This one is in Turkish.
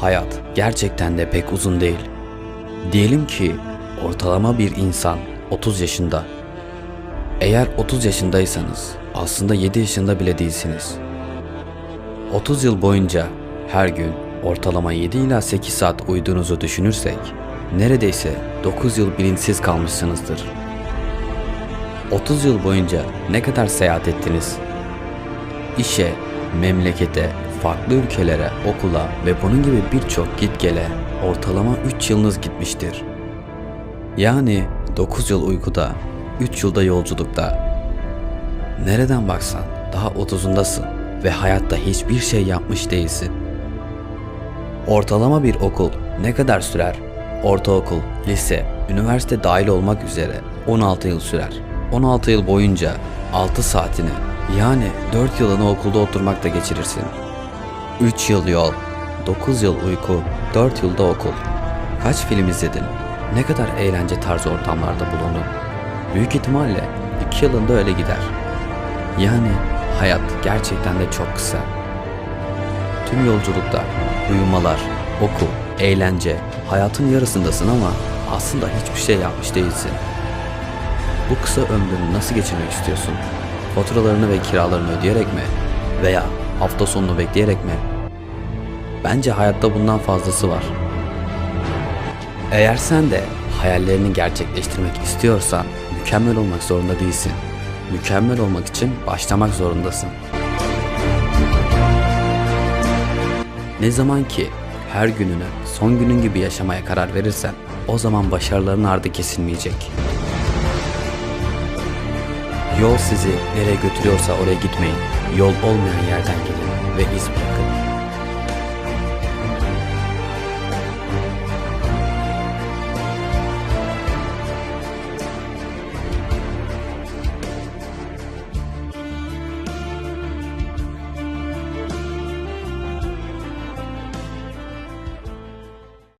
hayat gerçekten de pek uzun değil. Diyelim ki ortalama bir insan 30 yaşında. Eğer 30 yaşındaysanız aslında 7 yaşında bile değilsiniz. 30 yıl boyunca her gün ortalama 7 ila 8 saat uyuduğunuzu düşünürsek neredeyse 9 yıl bilinçsiz kalmışsınızdır. 30 yıl boyunca ne kadar seyahat ettiniz? İşe, memlekete, farklı ülkelere, okula ve bunun gibi birçok git gele ortalama 3 yılınız gitmiştir. Yani 9 yıl uykuda, 3 yılda yolculukta. Nereden baksan daha 30'undasın ve hayatta hiçbir şey yapmış değilsin. Ortalama bir okul ne kadar sürer? Ortaokul, lise, üniversite dahil olmak üzere 16 yıl sürer. 16 yıl boyunca 6 saatini yani 4 yılını okulda oturmakta geçirirsin. 3 yıl yol, 9 yıl uyku, 4 yılda okul. Kaç film izledin? Ne kadar eğlence tarzı ortamlarda bulundun? Büyük ihtimalle 2 yılında öyle gider. Yani hayat gerçekten de çok kısa. Tüm yolculuklar, uyumalar, okul, eğlence, hayatın yarısındasın ama aslında hiçbir şey yapmış değilsin. Bu kısa ömrünü nasıl geçirmek istiyorsun? Faturalarını ve kiralarını ödeyerek mi? Veya hafta sonunu bekleyerek mi? Bence hayatta bundan fazlası var. Eğer sen de hayallerini gerçekleştirmek istiyorsan mükemmel olmak zorunda değilsin. Mükemmel olmak için başlamak zorundasın. Ne zaman ki her gününü son günün gibi yaşamaya karar verirsen o zaman başarıların ardı kesilmeyecek. Yol sizi nereye götürüyorsa oraya gitmeyin. Yol olmayan yerden gidin ve iz